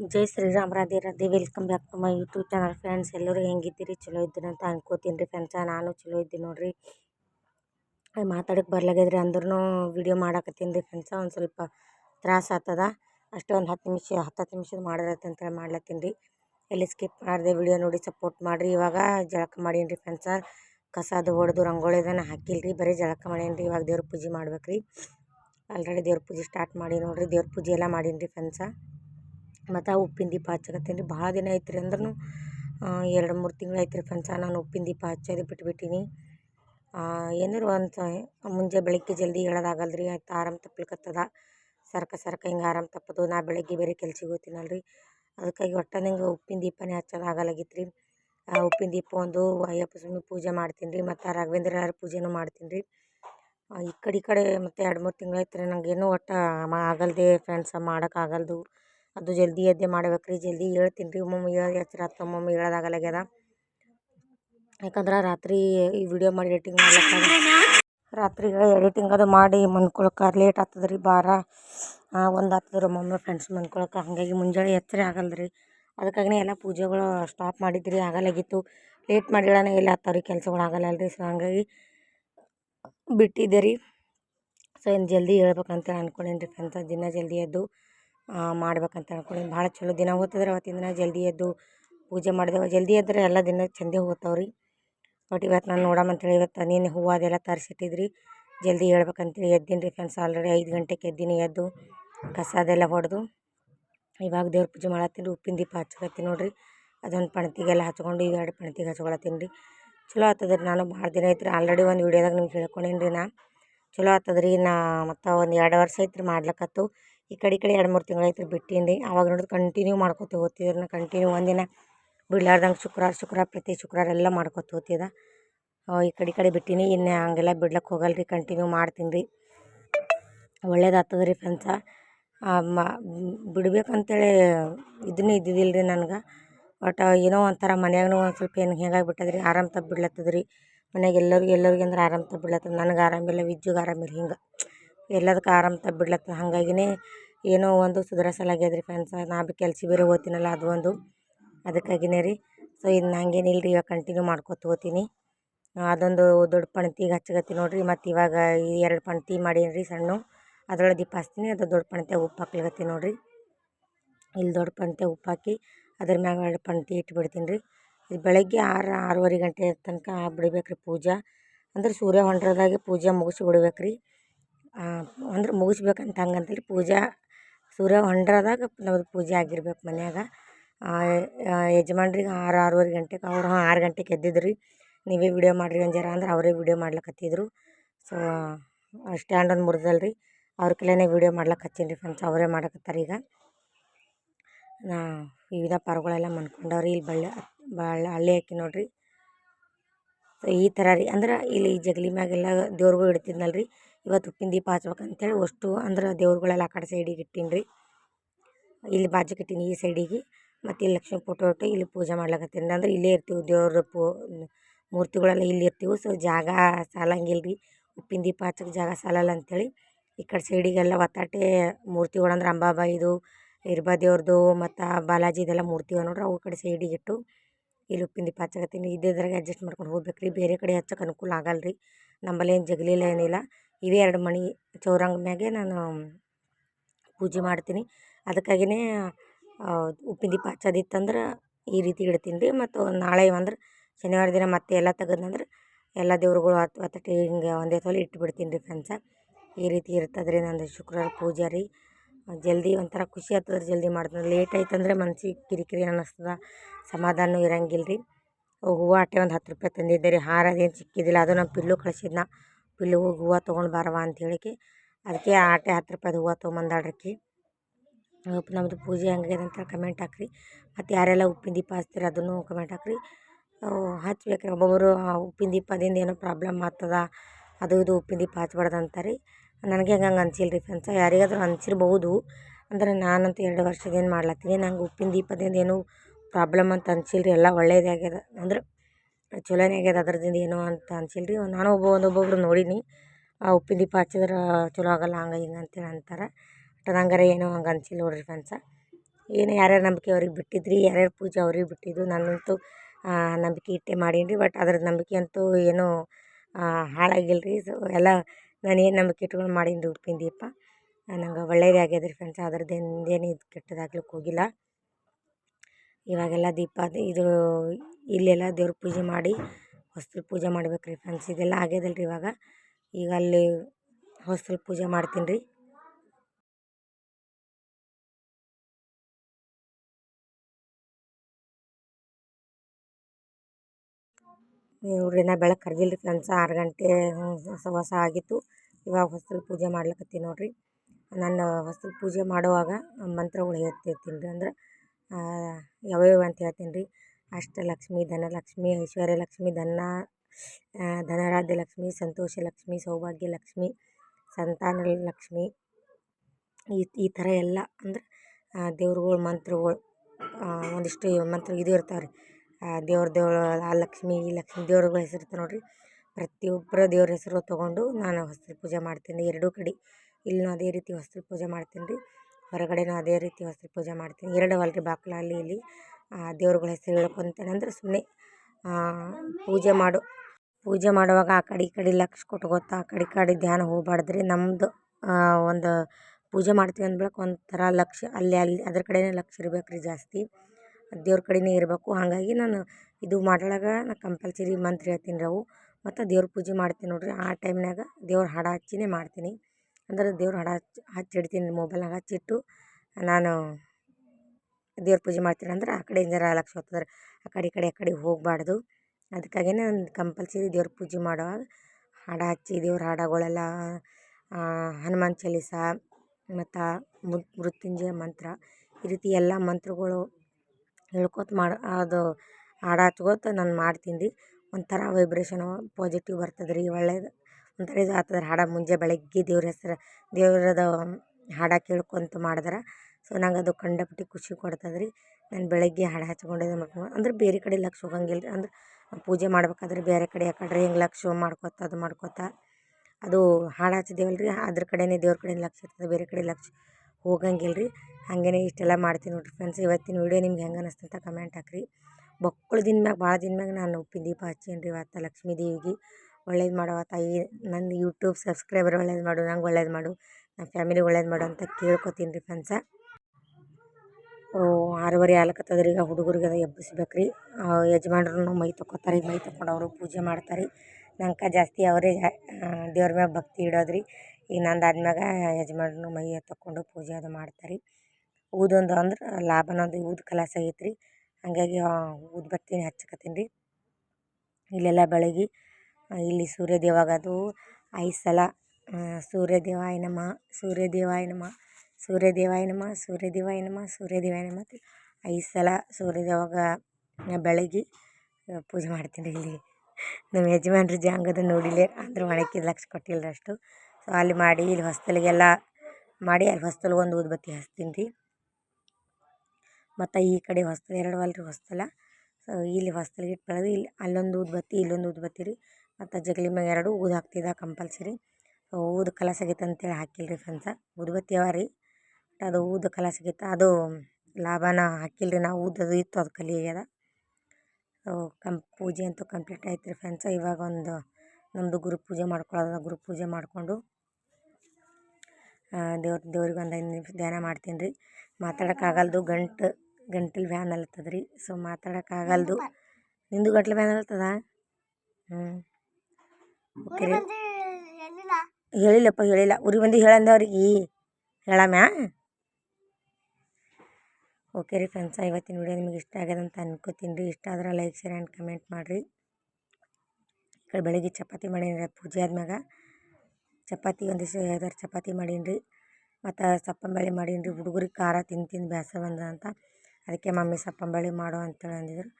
Jai Shri Ram, Radhe Radhe. Welcome back to my YouTube channel friends ಎಲ್ಲರೂ ಹೆಂಗಿದ್ದೀರಿ? ಚಲೋ ಇದ್ದೀರಿ ಅಂತ ಅನ್ಕೋತೀನಿ ರೀ ಫ್ರೆಂಡ್ಸ ನಾನು ಚಲೋ ಇದ್ದೀನಿ ನೋಡಿರಿ. ಮಾತಾಡಕ್ಕೆ ಬರ್ಲಾಗ್ಯದ್ರಿ ಅಂದ್ರೂ ವಿಡಿಯೋ ಮಾಡಾಕತ್ತೀನಿ ರೀ ಫ್ರೆಂಡ್ಸ ಒಂದು ಸ್ವಲ್ಪ ತ್ರಾಸ ಆಗ್ತದ ಅಷ್ಟೇ ಒಂದು ಹತ್ತು ನಿಮಿಷ, ಹತ್ತು ಹತ್ತು ನಿಮಿಷದ ಮಾಡಿರತ್ತೆ ಅಂತೇಳಿ ಮಾಡ್ಲತ್ತೀನಿ ರೀ. ಎಲ್ಲಿ ಸ್ಕಿಪ್ ಮಾಡಿದೆ ವಿಡಿಯೋ ನೋಡಿ ಸಪೋರ್ಟ್ ಮಾಡಿರಿ. ಇವಾಗ ಜಳಕ ಮಾಡೀನಿ ರೀ ಫ್ರೆಂಡ್ಸ ಕಸ ಅದು ಹೊಡೆದು ರಂಗೋಳಿ ಅದನ್ನು ಹಾಕಿಲ್ಲ ರೀ ಬರೀ ಜಳಕ ಮಾಡೀನಿ ರೀ ಇವಾಗ ದೇವ್ರ ಪೂಜೆ ಮಾಡ್ಬೇಕು ರೀ ಆಲ್ರೆಡಿ ದೇವ್ರ ಪೂಜೆ ಸ್ಟಾರ್ಟ್ ಮಾಡಿ ನೋಡಿರಿ. ದೇವ್ರ ಪೂಜೆ ಎಲ್ಲ ಮಾಡೀನಿ ರೀ ಫ್ರೆಂಡ್ಸ ಮತ್ತು ಉಪ್ಪಿನ ದೀಪ ಹಚ್ಚಕತ್ತೀನಿ. ರೀ ಭಾಳ ದಿನ ಐತ್ರಿ ಅಂದ್ರೂ ಎರಡು ಮೂರು ತಿಂಗ್ಳು ಆಯ್ತು ರೀ ಫ್ರೆಂಡ್ಸ ನಾನು ಉಪ್ಪಿನ ದೀಪ ಹಚ್ಚೋದು ಬಿಟ್ಬಿಟ್ಟೀನಿ. ಏನಾರು ಒಂದು ಮುಂಜೆ ಬೆಳಗ್ಗೆ ಜಲ್ದಿ ಏಳೋದಾಗಲ್ಲ ರೀ ಆಯ್ತು ಆರಾಮ ತಪ್ಲಿಕತ್ತದ. ಸರ್ಕ ಸರ್ಕ ಹಿಂಗೆ ಆರಾಮ ತಪ್ಪದು, ನಾ ಬೆಳಗ್ಗೆ ಬೇರೆ ಕೆಲ್ಸಕ್ಕೆ ಹೋಗ್ತೀನಲ್ಲ ರೀ ಅದಕ್ಕಾಗಿ ಒಟ್ಟು ನಂಗೆ ಉಪ್ಪಿನ ದೀಪನೇ ಹಚ್ಚೋದು ಆಗಲ್ಲಾಗಿತ್ತು ರೀ ಉಪ್ಪಿನ ದೀಪ ಒಂದು ಅಯ್ಯಪ್ಪ ಸ್ವಾಮಿ ಪೂಜೆ ಮಾಡ್ತೀನಿ ರೀ ಮತ್ತು ರಾಘವೇಂದ್ರ ಪೂಜೆನೂ ಮಾಡ್ತೀನಿ ರೀ ಈ ಕಡೆ ಈ ಕಡೆ ಮತ್ತು ಎರಡು ಮೂರು ತಿಂಗ್ಳು ಆಯ್ತು ರೀ ನನಗೇನು ಒಟ್ಟು ಆಗಲ್ದೆ ಫ್ರೆಂಡ್ಸ ಮಾಡೋಕ್ಕಾಗಲ್ದು ಅದು ಜಲ್ದಿ ಎದ್ದೆ ಮಾಡ್ಬೇಕು ರೀ ಜಲ್ದಿ ಹೇಳ್ತೀನಿ ರೀ ಒಮ್ಮೊಮ್ಮೆ ಹೇಳಿ, ಎಚ್ಚರ ಆತು ಒಮ್ಮೊಮ್ಮೆ ಹೇಳೋದಾಗಲಾಗ್ಯದ ಯಾಕಂದ್ರೆ ರಾತ್ರಿ ಈ ವಿಡಿಯೋ ಮಾಡಿ ಎಡಿಟಿಂಗ್ ಮಾಡ್ಲಿಕ್ಕೆ ರಾತ್ರಿ ಎಡಿಟಿಂಗ್ ಅದು ಮಾಡಿ ಮನ್ಕೊಳಕ್ಕೆ ಲೇಟ್ ಆಗ್ತದೆ ರೀ ಬಾರ ಒಂದು ಆಗ್ತದೆ ಒಮ್ಮೊಮ್ಮೆ ಫ್ರೆಂಡ್ಸ್ ಮನ್ಕೊಳಕ್ಕೆ ಹಾಗಾಗಿ ಮುಂಜಾನೆ ಎಚ್ಚರ ಆಗಲ್ಲ ರೀ ಅದಕ್ಕಾಗಿನೇ ಎಲ್ಲ ಪೂಜೆಗಳು ಸ್ಟಾಪ್ ಮಾಡಿದ್ರಿ, ಆಗಲಾಗಿತ್ತು. ಲೇಟ್ ಮಾಡಿ ಹೇಳೋಣ ಎಲ್ಲ ಆಗ್ತಾವೆ ಕೆಲಸಗಳು ಆಗಲ್ಲ ರೀ ಸೊ ಹಾಗಾಗಿ ಬಿಟ್ಟಿದ್ದೆ ರೀ ಸೊ ಏನು ಜಲ್ದಿ ಹೇಳ್ಬೇಕಂತ ಅನ್ಕೊಂಡೀನಿ ರೀ ಫ್ರೆಂಡ್ಸ್ ದಿನ ಜಲ್ದಿ ಎದ್ದು. ಮಾಡ್ಬೇಕಂತ ಅನ್ಕೊಂಡೀನಿ. ಭಾಳ ಚಲೋ ದಿನ ಹೋಗ್ತದ್ರೆ ಅವತ್ತಿನ ದಿನ. ಜಲ್ದಿ ಎದ್ದು ಪೂಜೆ ಮಾಡಿದೆವು. ಜಲ್ದಿ ಎದ್ರೆ ಎಲ್ಲ ದಿನ ಚಂದ ಹೋಗ್ತಾವೆ ರೀ ಬಟ್ ಇವತ್ತು ನಾನು ನೋಡಮಂತೇಳಿ ಇವತ್ತು ನೀನು ಹೂವು ಅದೆಲ್ಲ ತರಿಸಿಟ್ಟಿದ್ರಿ. ಜಲ್ದಿ ಹೇಳ್ಬೇಕಂತೇಳಿ ಎದ್ದೀನಿ ರೀ ಫ್ರೆಂಡ್ಸ್ ಆಲ್ರೆಡಿ ಐದು ಗಂಟೆಗೆ ಎದ್ದೀನಿ ಎದ್ದು ಕಸ ಅದೆಲ್ಲ ಹೊಡೆದು ಇವಾಗ ದೇವ್ರ ಪೂಜೆ ಮಾಡತ್ತೀನಿ. ರೀ ಉಪ್ಪಿನ ದೀಪ ಹಚ್ಕೊತೀನಿ ನೋಡಿರಿ. ಅದೊಂದು ಪಣತಿಗೆಲ್ಲ ಹಚ್ಕೊಂಡು ಇವೆರಡು ಪಣತಿಗೆ ಹಚ್ಕೊಳತ್ತೀನಿ. ರೀ ಚಲೋ ಆಗ್ತದೆ ರೀ ನಾನು ಭಾಳ ದಿನ ಐತ್ರಿ ಆಲ್ರೆಡಿ ಒಂದು ವೀಡಿಯೋದಾಗ ನಿಮ್ಗೆ ಹೇಳ್ಕೊಂಡೀನಿ ರೀ ನಾ. ಚಲೋ ಆಗ್ತದೆ ರೀ ನಾ ಮತ್ತು ಒಂದು ಎರಡು ವರ್ಷ ಐತ್ರಿ ಮಾಡ್ಲಕತ್ತು. ಈ ಕಡೆ ಈ ಕಡೆ ಎರಡು ಮೂರು ತಿಂಗಳಾಯ್ತು ಬಿಟ್ಟಿನಿ ಅವಾಗ ನೋಡಿದ್ರೆ ಕಂಟಿನ್ಯೂ ಮಾಡ್ಕೊತ ಹೋಗ್ತಿದ್ರು. ನಾ ಕಂಟಿನ್ಯೂ ಒಂದಿನ ಬಿಡ್ಲಾರ್ದಂಗೆ ಶುಕ್ರವಾರ ಶುಕ್ರವಾರ ಪ್ರತಿ ಶುಕ್ರವಾರ ಎಲ್ಲ ಮಾಡ್ಕೊತ ಹೋಗ್ತಿದ್ದೆ. ಈ ಕಡೆ ಈ ಕಡೆ ಬಿಟ್ಟೀನಿ. ಇನ್ನು ಹಂಗೆಲ್ಲ ಬಿಡ್ಲಕ್ಕೆ ಹೋಗಲ್ಲ ರೀ ಕಂಟಿನ್ಯೂ ಮಾಡ್ತೀನಿ ರೀ ಒಳ್ಳೇದಾಗ್ತದೆ ರೀ ಫ್ರೆಂಡ್ಸ ಮ, ಬಿಡ್ಬೇಕಂತೇಳಿ ಇದನ್ನೇ ಇದ್ದಿದ್ದಿಲ್ಲ ರೀ ನನಗೆ. ಬಟ್ ಏನೋ ಒಂಥರ ಮನ್ಯಾಗೂ ಒಂದು ಸ್ವಲ್ಪ ಏನು ಹೇಗಾಗಿ ಬಿಟ್ಟದ್ರಿ ಆರಾಮ್ ತಪ್ಪು ಬಿಡ್ಲತ್ತದ ರೀ ಮನ್ಯಾಗ ಎಲ್ಲರಿಗೂ, ಎಲ್ಲರಿಗೆ ಅಂದ್ರೆ ಆರಾಮ್ ತಪ್ಪು ಬಿಡ್ಲತ್ತದ. ನನಗೆ ಆರಾಮಿಲ್ಲ ವಿಜ್ಜುಗೆ ಆರಾಮಿಲ್ಲ ಹಿಂಗೆ. ಎಲ್ಲದಕ್ಕೆ ಆರಾಮ ತಪ್ಪಿ ಬಿಡ್ಲತ್ತದ ಹಾಗಾಗಿನೇ ಏನೋ ಒಂದು ಸುಧಾರಿಸಲಾಗ್ಯದ ರೀ ಫ್ರೆಂಡ್ಸ ನಾ ಬಿ ಕೆಲಸ ಬೇರೆ ಹೋತಿನಲ್ಲ ಅದು ಒಂದು. ಅದಕ್ಕಾಗಿನೇ ರೀ. ಸೊ ಇದು ನಂಗೇನಿಲ್ಲ ರೀ ಇವಾಗ ಕಂಟಿನ್ಯೂ ಮಾಡ್ಕೊತ ಹೋಗ್ತೀನಿ ಅದೊಂದು ದೊಡ್ಡ ಪಣತಿಗೆ ಹಚ್ಚಗತ್ತಿ ನೋಡಿರಿ. ಮತ್ತು ಇವಾಗ ಈ ಎರಡು ಪಣತಿ ಮಾಡೀನಿ ರೀ ಸಣ್ಣ. ಅದರೊಳಗೆ ದೀಪ ಹಚ್ತೀನಿ. ಅದು ದೊಡ್ಡ ಪಣತೆ ಉಪ್ಪು ಹಾಕ್ಲಿಕತ್ತೀನಿ ನೋಡಿರಿ. ಇಲ್ಲಿ ದೊಡ್ಡ ಪಣತೆ ಉಪ್ಪು ಹಾಕಿ ಅದ್ರ ಮ್ಯಾಗ ಎರಡು ಪಣತಿ ಇಟ್ಬಿಡ್ತೀನಿ ರೀ. ಇದು ಬೆಳಗ್ಗೆ ಆರು, ಆರೂವರೆ ಗಂಟೆ ತನಕ ಬಿಡ್ಬೇಕು ರೀ ಪೂಜೆ. ಅಂದ್ರೆ ಸೂರ್ಯ ಹೊಂಡ್ರದಾಗೆ ಪೂಜೆ ಮುಗಿಸಿ ಬಿಡ್ಬೇಕು ರೀ ಅಂದ್ರೆ ಮುಗಿಸ್ಬೇಕಂತ ಹಂಗಂತಿಲ್ಲ ಪೂಜೆ, ಸೂರ್ಯ ಹೊಂಟ್ರದಾಗ ನಮ್ದು ಪೂಜೆ ಆಗಿರ್ಬೇಕು ಮನ್ಯಾಗ. ಯಜಮಾನ್ರಿಗೆ ಆರು, ಆರೂವರೆ ಗಂಟೆಗೆ ಅವ್ರು ಹಾಂ, ಆರು ಗಂಟೆಗೆ ಎದ್ದಿದ್ರಿ ನೀವೇ ವೀಡಿಯೋ ಮಾಡಿರಿ ಒಂದು ಜರ ಅಂದ್ರೆ ಅವರೇ ವೀಡಿಯೋ ಮಾಡ್ಲಕತ್ತಿದ್ರು. ಸೊ ಸ್ಟ್ಯಾಂಡ್ ಒಂದು ಮುರಿದಲ್ಲ ರೀ. ಅವ್ರ ಕಲೆನೇ ವೀಡಿಯೋ ಮಾಡ್ಲಕ್ಕೆ ಹಚ್ಚೀನಿ ರೀ ಫ್ರೆಂಡ್ಸ್ ಅವರೇ ಮಾಡಕತ್ತಾರೆ ಈಗ. ನಾ ವಿವಿಧ ಪಾರ್ಗಳೆಲ್ಲ ಮನ್ಕೊಂಡವ್ರಿ, ಇಲ್ಲಿ ಬಳ್ಳಿ ಬಳ್ಳಿ, ಹಳ್ಳಿ ಹಾಕಿ ನೋಡಿರಿ. ಸೊ ಈ ಥರ ರೀ. ಅಂದ್ರೆ ಇಲ್ಲಿ ಜಗಲಿ ಮ್ಯಾಗೆಲ್ಲ ದೇವ್ರಿಗೂ ಇಡ್ತಿದ್ನಲ್ಲ ರೀ ಇವತ್ತು ಉಪ್ಪಿನ ದೀಪ ಹಚ್ಬೇಕಂತೇಳಿ ಅಷ್ಟು ಅಂದ್ರೆ ದೇವ್ರುಗಳೆಲ್ಲ ಆ ಕಡೆ ಸೈಡಿಗೆ ಇಟ್ಟೀನಿ ರೀ. ಇಲ್ಲಿ ಬಾಜುಗೆ ಇಟ್ಟೀನಿ ಈ ಸೈಡಿಗೆ. ಮತ್ತು ಇಲ್ಲಿ ಲಕ್ಷ್ಮೀ ಫೋಟೋ ಇಟ್ಟು ಇಲ್ಲಿ ಪೂಜೆ ಮಾಡ್ಲಕತ್ತೀನಿ ಅಂದ್ರೆ ಇಲ್ಲೇ ಇರ್ತೀವಿ ದೇವ್ರ ಪೂ ಮೂರ್ತಿಗಳೆಲ್ಲ ಇಲ್ಲಿ ಇರ್ತೀವಿ. ಸೊ ಜಾಗ ಸಾಲಂಗಿಲ್ಲ ರೀ. ಉಪ್ಪಿನ ದೀಪ ಹಚ್ಚಕ್ಕೆ ಜಾಗ ಸಾಲಲ್ಲ ಅಂಥೇಳಿ ಈ ಕಡೆ ಸೈಡಿಗೆಲ್ಲ ಒತ್ತಾಟೆ ಮೂರ್ತಿಗಳಂದ್ರೆ ಅಂಬಾಬಾಯಿದು, ಇರ್ಬಾ ದೇವ್ರದ್ದು ಮತ್ತು ಬಾಲಾಜಿದೆಲ್ಲ ಮೂರ್ತಿವ ನೋಡ್ರಿ. ಅವು ಕಡೆ ಸೈಡಿಗೆ ಇಟ್ಟು ಇಲ್ಲಿ ಉಪ್ಪಿನ ದೀಪ ಹಚ್ಚಕತ್ತೀನಿ ಇದ್ದಿದ್ರಾಗೆ ಅಡ್ಜಸ್ಟ್ ಮಾಡ್ಕೊಂಡು ಹೋಗ್ಬೇಕು ರೀ ಬೇರೆ ಕಡೆ ಹಚ್ಚಕ್ಕೆ ಅನುಕೂಲ ಆಗಲ್ಲ ರೀ ನಮ್ಮಲ್ಲಿ ಏನು ಜಗಲಿಲ್ಲ ಏನಿಲ್ಲ. ಇವೇ ಎರಡು ಮಣಿ ಚೌರಂಗ ಮ್ಯಾಗೆ ನಾನು ಪೂಜೆ ಮಾಡ್ತೀನಿ. ಅದಕ್ಕಾಗಿಯೇ ಉಪ್ಪಿನ ದೀಪ ಹಚ್ಚೋದಿತ್ತಂದ್ರೆ ಈ ರೀತಿ ಇಡ್ತೀನಿ ರೀ. ಮತ್ತು ನಾಳೆ ಅಂದ್ರೆ ಶನಿವಾರ ದಿನ ಮತ್ತೆ ಎಲ್ಲ ತೆಗೆದ್ನಂದ್ರೆ ಎಲ್ಲ ದೇವ್ರುಗಳು ಒತ್ತಟೆ ಹಿಂಗೆ ಒಂದೇ ಸಲ ಇಟ್ಬಿಡ್ತೀನಿ ರೀ ಫ್ರೆಂಡ್ಸ ಈ ರೀತಿ ಇರ್ತದೆ ರೀ ನಂದು ಶುಕ್ರವಾರ ಪೂಜೆ ರೀ. ಜಲ್ದಿ ಒಂಥರ ಖುಷಿ ಆಗ್ತದೆ ಜಲ್ದಿ ಮಾಡ್ತೀನಿ ಲೇಟ್ ಆಯ್ತಂದ್ರೆ ಮನ್ಸಿಗೆ ಕಿರಿಕಿರಿ ಅನ್ನಿಸ್ತದ. ಸಮಾಧಾನ ಇರಂಗಿಲ್ಲ ರೀ ಹೂವು ಅಟ್ಟೆ ಒಂದು ಹತ್ತು ರೂಪಾಯಿ ತಂದಿದ್ದೆ ರೀ. ಹಾರ ಅದೇನು ಸಿಕ್ಕಿದ್ದಿಲ್ಲ. ಅದು ನಮ್ಮ ಪಿಲ್ಲು ಕಳಿಸಿದ್ನ. ಪಿಲ್ಲು ಹೋಗಿ ಹೂವು ತೊಗೊಂಡು ಬಾರವ್ವ ಅಂತ ಹೇಳಿಕೆ. ಅದಕ್ಕೆ ಆಟೆ ಹತ್ತು ರೂಪಾಯ್ದು ಹೂವು ತೊಗೊಂಬಂದಾಳ್ರಿ ನಮ್ಮದು ಪೂಜೆ ಹೆಂಗಾಗ್ಯದ ಅಂತ ಕಮೆಂಟ್ ಹಾಕ್ರಿ. ಮತ್ತು ಯಾರೆಲ್ಲ ಉಪ್ಪಿನ ದೀಪ ಹಚ್ತೀರ ಅದನ್ನು ಕಮೆಂಟ್ ಹಾಕ್ರಿ. ರೀ ಒಬ್ಬೊಬ್ಬರು ಉಪ್ಪಿನ ದೀಪದಿಂದ ಏನೋ ಪ್ರಾಬ್ಲಮ್ ಆಗ್ತದ, ಅದು ಇದು ಉಪ್ಪಿನ ದೀಪ ಹಚ್ಬಾರ್ದು ಅಂತಾರೆ. ನನಗೆ ಹೆಂಗೆ ಅನ್ಸಿಲ್ಲ ರೀ ಫ್ರೆಂಡ್ಸ ಯಾರಿಗಾದರೂ ಅನ್ಸಿರ್ಬೋದು ಅಂದ್ರೆ ನಾನಂತೂ ಎರಡು ವರ್ಷದಿಂದ ಮಾಡ್ಲತ್ತೀನಿ. ನಂಗೆ ಉಪ್ಪಿನ ದೀಪದಿಂದ ಏನೂ ಪ್ರಾಬ್ಲಮ್ ಅಂತ ಅನ್ಸಿಲ್ಲ ರೀ ಎಲ್ಲ ಒಳ್ಳೆಯದೇ ಆಗ್ಯದ. ಅಂದ್ರೆ ಚಲೋನೇ ಆಗ್ಯದ ಅದ್ರದಿಂದ ಏನೋ ಅಂತ ಅನ್ಸಿಲ್ಲ ರೀ ನಾನು ಒಬ್ಬ ಒಂದು ಒಬ್ಬೊಬ್ರು ನೋಡೀನಿ. ಉಪ್ಪಿನ ದೀಪ ಹಚ್ಚಿದ್ರೆ ಚಲೋ ಆಗೋಲ್ಲ, ಹಂಗೆ ಹಿಂಗೆ ಅಂತೇಳಿ ಅಂತಾರೆ. ಬಟ್ ಹಂಗಾರೆ ಏನೋ ಹಂಗೆ ಅನ್ಸಿಲ್ಲ ನೋಡಿರಿ ಫ್ರೆಂಡ್ಸ ಏನು ಯಾರ್ಯಾರ ನಂಬಿಕೆ ಅವ್ರಿಗೆ ಬಿಟ್ಟಿದ್ರಿ, ಯಾರ್ಯಾರ ಪೂಜೆ ಅವ್ರಿಗೆ ಬಿಟ್ಟಿದ್ದು ನನ್ನಂತೂ ನಂಬಿಕೆ ಇಟ್ಟೆ ಮಾಡೀನಿ ರೀ ಬಟ್ ಅದ್ರ ನಂಬಿಕೆ ಅಂತೂ ಏನೂ ಹಾಳಾಗಿಲ್ಲ ರೀ ಸೊ ಎಲ್ಲ ನಾನು ಏನು ನಂಬಿಕೆ ಇಟ್ಕೊಂಡು ಮಾಡೀನಿ ರೀ ಉಪ್ಪಿನ ದೀಪ. ನಂಗೆ ಒಳ್ಳೇದೇ ಆಗ್ಯದ ರೀ ಫ್ರೆಂಡ್ಸ್ ಅದ್ರದ್ದು ಏನು ಇದು ಕೆಟ್ಟದಾಗ್ಲಿಕ್ಕೆ ಹೋಗಿಲ್ಲ. ಇವಾಗೆಲ್ಲ ದೀಪ ಅದು ಇದು ಇಲ್ಲೆಲ್ಲ ದೇವ್ರ ಪೂಜೆ ಮಾಡಿ, ಹೊಸ್ತಿಲು ಪೂಜೆ ಮಾಡ್ಬೇಕು ರೀ ಫ್ರೆಂಡ್ಸ್ ಇದೆಲ್ಲ ಆಗ್ಯದಲ್ಲ ರೀ ಇವಾಗ. ಈಗ ಅಲ್ಲಿ ಹೊಸ್ತಿಲು ಪೂಜೆ ಮಾಡ್ತೀನಿ ರೀ ನೋಡ್ರಿ, ನಾ ಬೆಳಗ್ಗೆ ಕರ್ದಿಲ್ಲ ರೀ ಫ್ರೆಂಡ್ಸ್ ಆರು ಗಂಟೆ ಹೊಸ ಹೊಸ ಆಗಿತ್ತು. ಇವಾಗ ಹೊಸ್ತಿಲು ಪೂಜೆ ಮಾಡ್ಲಿಕತ್ತೀನಿ ನೋಡಿರಿ. ನಾನು ಹೊಸ್ತಿಲು ಪೂಜೆ ಮಾಡುವಾಗ ಮಂತ್ರಗಳು ಹೇಳ್ತಿರ್ತೀನಿ ರೀ ಅಂದ್ರೆ ಯಾವ್ಯಾವ ಅಂತ ಹೇಳ್ತೀನಿ ರೀ. ಅಷ್ಟಲಕ್ಷ್ಮಿ ಧನಲಕ್ಷ್ಮಿ ಐಶ್ವರ್ಯಲಕ್ಷ್ಮಿ ಧನ ಧನರಾಜ್ಯ ಲಕ್ಷ್ಮಿ, ಸಂತೋಷ ಲಕ್ಷ್ಮಿ, ಸೌಭಾಗ್ಯ ಲಕ್ಷ್ಮಿ, ಸಂತಾನ ಲಕ್ಷ್ಮಿ, ಈ ಈ ಥರ ಎಲ್ಲ ಅಂದ್ರೆ ದೇವ್ರುಗಳು, ಮಂತ್ರಗಳು ಒಂದಿಷ್ಟು ಮಂತ್ರ ಇದು ಇರ್ತಾವೆ ರೀ ದೇವ್ರ ದೇವ್ರ, ಆ ಲಕ್ಷ್ಮಿ, ಈ ಲಕ್ಷ್ಮಿ ದೇವ್ರುಗಳ ಹೆಸರು ಇರ್ತಾವೆ ನೋಡಿರಿ. ಪ್ರತಿಯೊಬ್ಬರ ದೇವ್ರ ಹೆಸರು ತೊಗೊಂಡು ನಾನು ಹೊಸ್ತಿಲು ಪೂಜೆ ಮಾಡ್ತೀನಿ. ಎರಡೂ ಕಡೆ ಇಲ್ಲೂ ಅದೇ ರೀತಿ ಹೊಸ್ತಿಲು ಪೂಜೆ ಮಾಡ್ತೀನಿ ರೀ. ಹೊರಗಡೆನೂ ಅದೇ ರೀತಿ ಹೊಸ್ರು ಪೂಜೆ ಮಾಡ್ತೀನಿ. ಎರಡು ಅಲ್ಲ ರೀ ಬಾಗ್ಲು ಅಲ್ಲಿ ಇಲ್ಲಿ ದೇವ್ರುಗಳ ಹೆಸರು ಹೇಳ್ಕೊತೇನೆ ಅಂದ್ರೆ ಸುಮ್ಮನೆ ಪೂಜೆ ಮಾಡು. ಪೂಜೆ ಮಾಡುವಾಗ ಆ ಕಡೆ ಈ ಕಡೆ ಲಕ್ಷ ಕೊಟ್ಟು ಗೊತ್ತಾ? ಆ ಕಡೆ ಈ ಕಡೆ ಧ್ಯಾನ ಹೋಗ್ಬಾರ್ದ್ರಿ. ನಮ್ಮದು ಒಂದು ಪೂಜೆ ಮಾಡ್ತೀವಿ ಅಂದ್ಬಳಕ ಒಂಥರ ಲಕ್ಷ್ಯ ಅಲ್ಲಿ ಅಲ್ಲಿ, ಅದ್ರ ಕಡೆನೇ ಲಕ್ಷ್ಯ ಇರ್ಬೇಕು ರೀ ಜಾಸ್ತಿ. ದೇವ್ರ ಕಡೆನೇ ಇರಬೇಕು. ಹಾಗಾಗಿ ನಾನು ಇದು ಮಾಡೋವಾಗ ನಾ ಕಂಪಲ್ಸರಿ ಮಂತ್ರ ಹೇಳ್ತೀನಿ ರೀ ಅವು ಮತ್ತು ದೇವ್ರ ಪೂಜೆ ಮಾಡ್ತೀನಿ ನೋಡಿರಿ. ಆ ಟೈಮ್ನಾಗ ದೇವ್ರ ಹಾಡು ಹಚ್ಚಿನೇ ಮಾಡ್ತೀನಿ. ಅಂದ್ರೆ ದೇವ್ರ ಹಾಡು ಹಚ್ಚಿ ಹಚ್ಚಿಡ್ತೀನಿ ಮೊಬೈಲ್ನಾಗ ಹಚ್ಚಿಟ್ಟು ನಾನು ದೇವ್ರ ಪೂಜೆ ಮಾಡ್ತೀನಿ ಅಂದ್ರೆ ಆ ಕಡೆ ಜರ ಲಕ್ಷ ಹೋಗ್ತದೆ ಆ ಕಡೆ, ಈ ಕಡೆ, ಆ ಕಡೆ ಹೋಗಬಾರ್ದು. ಅದಕ್ಕಾಗಿಯೇ ನಾನು ಕಂಪಲ್ಸರಿ ದೇವ್ರ ಪೂಜೆ ಮಾಡುವಾಗ ಹಾಡು ಹಚ್ಚಿ, ದೇವ್ರ ಹಾಡಗಳೆಲ್ಲ ಹನುಮಾನ್ ಚಾಲೀಸ ಮತ್ತು ಮೃತ್ಯುಂಜಯ ಮಂತ್ರ, ಈ ರೀತಿ ಎಲ್ಲ ಮಂತ್ರಗಳು ಹೇಳ್ಕೊತ ಮಾಡಿ, ಅದು ಹಾಡು ಹಚ್ಕೋತ ನಾನು ಮಾಡ್ತೀನಿ ರೀ. ಒಂಥರ ವೈಬ್ರೇಷನು ಪಾಸಿಟಿವ್ ಬರ್ತದೆ ರೀ ಒಳ್ಳೇದು. ಒಂಥರ ಇದು ಆಗ್ತದೆ ಹಾಡ ಮುಂಜಾನೆ ಬೆಳಗ್ಗೆ ದೇವ್ರ ಹೆಸ್ರು ದೇವ್ರದ್ದು ಹಾಡು ಕೇಳ್ಕೊತ ಮಾಡಿದ್ರೆ. ಸೊ ನಂಗೆ ಅದು ಕಂಡಪಟ್ಟೆ ಖುಷಿ ಕೊಡ್ತದೆ ರೀ ನಾನು ಬೆಳಗ್ಗೆ ಹಾಡು ಇದು ಮಾಡ್ಕೊಂಡು ಅಂದ್ರೆ ಬೇರೆ ಕಡೆ ಲಕ್ಷ ಹೋಗಂಗಿಲ್ಲ ರೀ ಅಂದ್ರೆ ಪೂಜೆ ಮಾಡ್ಬೇಕಾದ್ರೆ ಬೇರೆ ಕಡೆ ಆ ಕಡೆ ಹಿಂಗೆ ಲಕ್ಷ ಮಾಡ್ಕೊತ, ಅದು ಮಾಡ್ಕೊತ. ಅದು ಹಾಡು ಹಚ್ಚಿದೇವಲ್ಲ ರೀ ಅದ್ರ ಕಡೆನೇ ದೇವ್ರ ಕಡೆ ಲಕ್ಷ ಇರ್ತದೆ, ಬೇರೆ ಕಡೆ ಲಕ್ಷ ಹೋಗಂಗಿಲ್ಲ ರೀ ಹಾಗೇನೆ ಇಷ್ಟೆಲ್ಲ ಮಾಡ್ತೀನಿ ನೋಡಿರಿ ಫ್ರೆಂಡ್ಸ್ ಇವತ್ತಿನ ವೀಡಿಯೋ ನಿಮ್ಗೆ ಹೆಂಗೆ ಅನಿಸ್ತಂತ ಕಮೆಂಟ್ ಹಾಕಿರಿ. ಬೊಕ್ಕಳು ದಿನ ಮ್ಯಾಗ ಭಾಳ ದಿನ ಮ್ಯಾಗ ನಾನು ಉಪ್ಪಿನ ದೀಪ ಹಚ್ಚೀನಿ ರೀ ಇವತ್ತು ಲಕ್ಷ್ಮೀ ದೇವಿಗೆ. ಒಳ್ಳೇದು ಮಾಡವ್ವ ತಾಯಿ. ನನ್ನ ಯೂಟ್ಯೂಬ್ ಸಬ್ಸ್ಕ್ರೈಬರ್ ಒಳ್ಳೇದು ಮಾಡು, ನಂಗೆ ಒಳ್ಳೇದು ಮಾಡು. ನನ್ನ ಫ್ಯಾಮಿಲಿಗೆ ಒಳ್ಳೇದು ಮಾಡು ಅಂತ ಕೇಳ್ಕೊತೀನಿ ರೀ ಫ್ರೆಂಡ್ಸ ಆರೂವರೆ ಆಲಕತ್ತದ್ರಿ ಈಗ ಈಗ ಅದು ಎಬ್ಬಿಸ್ಬೇಕು ರೀ ಯಜಮಾನ್ರು ಮೈ ತೊಕ್ಕೊತಾರೆ, ಮೈ ತೊಗೊಂಡು ಅವರು ಪೂಜೆ ಮಾಡ್ತಾರೆ. ನಂಗೆ ಜಾಸ್ತಿ ಅವರೇ ದೇವ್ರ ಮ್ಯಾಗ ಭಕ್ತಿ ಇಡೋದ್ರಿ. ಈಗ ನಂದು ಆದ್ಮ್ಯಾಗ ಯಜಮಾನ್ರು ಮೈ ತೊಕೊಂಡು ಪೂಜೆ ಅದು ಮಾಡ್ತಾರೆ. ಊದೊಂದು ಅಂದ್ರೆ ಲಾಭನೊಂದು ಊದು ಕಲಾಸ ಆಗೈತೆ ರೀ ಹಾಗಾಗಿ ಬರ್ತೀನಿ ಹಚ್ಚಕತ್ತೀನಿ ರೀ. ಇಲ್ಲೆಲ್ಲ ಬೆಳಗ್ಗೆ ಇಲ್ಲಿ ಸೂರ್ಯ ದೇವಾಗದು ಐದು ಸಲ ಸೂರ್ಯ ದೇವಾಯ ನಮಃ ಸೂರ್ಯ ದೇವಾಯ ನಮಃ ಸೂರ್ಯ ದೇವಾಯ ನಮಃ ಸೂರ್ಯ ದೇವಾಯ ನಮಃ ಸೂರ್ಯ ದೇವಾಯ ನಮಃ ಅಂತ ಐದು ಸಲ ಸೂರ್ಯ ದೇವಾಗ ಬೆಳಗ್ಗೆ ಪೂಜೆ ಮಾಡ್ತೀನಿ ಇಲ್ಲಿ. ನಮ್ಮ ಯಜಮಾನ್ರು ಜಾಂಗದ ನೋಡಿಲ್ಲೇ ಅಂದ್ರೆ ಒಣಕ್ಕೆ ಲಕ್ಷ ಕೊಟ್ಟಿಲ್ಲ ಅಷ್ಟು. ಸೊ ಅಲ್ಲಿ ಮಾಡಿ, ಇಲ್ಲಿ ಹೊಸ್ತಲಿಗೆಲ್ಲ ಮಾಡಿ, ಅಲ್ಲಿ ಹೊಸ್ತಲ್ಗೆ ಒಂದು ಊದ್ಬತ್ತಿ ಹಚ್ತೀನಿ ರೀ. ಮತ್ತು ಈ ಕಡೆ ಹೊಸ್ತಲ್ ಎರಡು ಅಲ್ಲ ಹೊಸ್ತಲ ಸೊ ಇಲ್ಲಿ ಹೊಸ್ತಲ್ಗೆ ಇಟ್ಟು ಬೆಳೆದು, ಇಲ್ಲಿ ಅಲ್ಲೊಂದು ಊದ್ಬತ್ತಿ, ಇಲ್ಲೊಂದು ಊದ್ಬತ್ತಿ ರೀ. ಮತ್ತು ಜಗಲಿ ಮ್ಯಾಗ ಎರಡು ಊದು ಹಾಕ್ತಿದ್ದ ಕಂಪಲ್ಸರಿ. ಊದು ಕಲಸ ಆಗೈತೆ ಅಂತೇಳಿ ಹಾಕಿಲ್ಲ ರೀ ಫ್ರೆಂಡ್ಸ ಉದ್ಬತ್ತಿ ಅವ ರೀ ಬಟ್ ಅದು ಊದು ಕಲಸ ಆಗೈತೆ ಅದು ಲಾಭನ ಹಾಕಿಲ್ಲ ರೀ ನಾವು ಊದದು ಇತ್ತು, ಅದು ಕಲಿ ಸೊ ಕಂ, ಪೂಜೆ ಅಂತೂ ಕಂಪ್ಲೀಟ್ ಆಯ್ತು ರೀ ಫ್ರೆಂಡ್ಸ ಇವಾಗ ಒಂದು ನಮ್ಮದು ಗುರು ಪೂಜೆ ಮಾಡ್ಕೊಳ್ಳೋದ ಗುರು ಪೂಜೆ ಮಾಡಿಕೊಂಡು ದೇವ್ರ, ದೇವ್ರಿಗೆ ಒಂದು ಐದು ನಿಮಿಷ ಧ್ಯಾನ ಮಾಡ್ತೀನಿ ರೀ ಮಾತಾಡೋಕ್ಕಾಗಲ್ದು, ಗಂಟು, ಗಂಟಲು ವ್ಯಾನ್ ಅಲ್ತದ ಸೊ ಮಾತಾಡೋಕ್ಕಾಗಲ್ದು. ನಿಂದು ಗಂಟ್ಲು ವ್ಯಾನ್ ಅಲ್ತದ? ಹ್ಞೂ ಓಕೆ ರೀ ಹೇಳಿಲ್ಲಪ್ಪ ಹೇಳಿಲ್ಲ. ಊರಿಗೆ ಬಂದು ಹೇಳಂದ ಅವ್ರಿಗೆ ಹೇಳಮ್ಯಾ ಓಕೆ ರೀ ಫ್ರೆಂಡ್ಸ ಇವತ್ತಿನ ವಿಡಿಯೋ ನಿಮಗೆ ಇಷ್ಟ ಆಗ್ಯದ ಅಂತ ಅನ್ಕೋತೀನಿ ರೀ. ಇಷ್ಟ ಆದ್ರೆ ಲೈಕ್ ಶೇರ್ ಆ್ಯಂಡ್ ಕಮೆಂಟ್ ಮಾಡಿರಿ. ಈ ಕಡೆ ಬೆಳಗ್ಗೆ ಚಪಾತಿ ಮಾಡೀನಿ ರೀ ಪೂಜೆ ಆದ್ಮ್ಯಾಗ. ಚಪಾತಿ ಒಂದಿಷ್ಟು ಐದಾರು ಚಪಾತಿ ಮಾಡೀನಿ ರೀ. ಮತ್ತು ಸಪ್ಪಂಬಳಿ ಮಾಡೀನಿ ರೀ. ಹುಡುಗರಿಗೆ ಖಾರ ತಿಂದು ತಿಂದು ಬೇಸರ ಬಂದ ಅಂತ. ಅದಕ್ಕೆ ಮಮ್ಮಿ ಸಪ್ಪಂಬಳೆ ಮಾಡು ಅಂತೇಳಿ ಅಂದಿದ್ರು.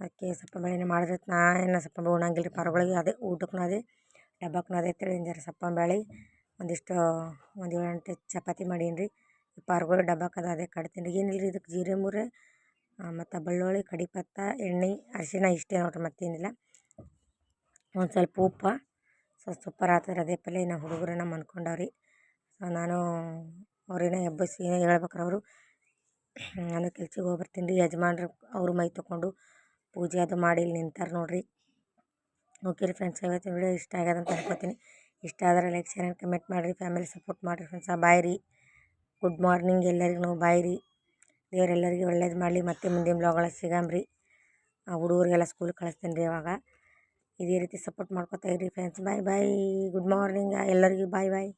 ಅದಕ್ಕೆ ಸಪ್ಪಂಬಳಿನೇ ಮಾಡಿದ್ರೆ ನಾ ಏನು ಸಪ್ಪಂಬಳಿ ಉಣ್ಣಂಗಿಲ್ಲ ರೀ ಪರಗಳಿಗೆ ಅದೇ ಊಟಕ್ಕೆ ಅದೇ. ಅಂತೇಳಿ ಜರ ಬ್ಯಾಳಿ ಒಂದಿಷ್ಟು ಒಂದು ಏಳು ಎಂಟು ಚಪಾತಿ ಮಾಡೀನಿ ರೀ ಪಾರ್ಗಳು ಡಬ್ಬಕ್ ಅದ, ಅದೇ ಕಟ್ತೀನಿ ಏನಿಲ್ಲ ರೀ ಇದಕ್ಕೆ ಜೀರೆ ಮೂರೆ ಮತ್ತು ಬೆಳ್ಳುಳ್ಳಿ, ಕಡಿಪತ್ತ, ಎಣ್ಣೆ, ಅರ್ಶಿನ ಇಷ್ಟೇ ನೋಡ್ರಿ ಮತ್ತೇನಿಲ್ಲ ಒಂದು ಸ್ವಲ್ಪ ಉಪ್ಪು ಸೊ ಸೂಪರ್ ಆಗ್ತದೆ ಅದೇ ಪಲ್ಯ. ನಮ್ಮ ಹುಡುಗರನ್ನ ಮನ್ಕೊಂಡವ್ರಿ. ಸೊ, ನಾನು ಅವ್ರೇನೋ ಎಬ್ಬಿಸಿ ಏನೋ ಹೇಳ್ಬೇಕ್ರ ಅವರು. ನಾನು ಕೆಲ್ಸಿಗೆ ಹೋಗಿ ಬರ್ತೀನಿ ರೀ. ಯಜಮಾನ್ರು ಅವರು ಮೈ ತೊಗೊಂಡು ಪೂಜೆ ಅದು ಮಾಡಿ ಇಲ್ಲಿ ನಿಂತಾರೆ ನೋಡಿರಿ. ಓಕೆ ರೀ ಫ್ರೆಂಡ್ಸ್ ಇವತ್ತಿನ ವಿಡಿಯೋ ಇಷ್ಟ ಆಗ್ಯದ ಅಂತ ಅನ್ಕೋತೀನಿ. ಇಷ್ಟ ಆದರೆ ಲೈಕ್ ಶೇರ್ ಆ್ಯಂಡ್ ಕಮೆಂಟ್ ಮಾಡಿರಿ. ಫ್ಯಾಮಿಲಿ ಸಪೋರ್ಟ್ ಮಾಡಿರಿ ಫ್ರೆಂಡ್ಸ್ ಆ ರೀ ಗುಡ್ ಮಾರ್ನಿಂಗ್ ಎಲ್ಲರಿಗೂ ಬಾಯ್ ರೀ ದೇವ್ರು ಎಲ್ಲರಿಗೂ ಒಳ್ಳೇದು ಮಾಡಲಿ. ಮತ್ತೆ ಮುಂದಿನ ಬ್ಲಾಗೊಳಗೆ ಸಿಗಂಬ್ರಿ ಆ ಹುಡುಗರಿಗೆಲ್ಲ ಸ್ಕೂಲ್ ಕಳಿಸ್ತೀನಿ ರೀ ಅವಾಗ. ಇದೇ ರೀತಿ ಸಪೋರ್ಟ್ ಮಾಡ್ಕೊತಾ ಇರಿ friends bye bye good morning ಎಲ್ಲರಿಗೂ. Bye bye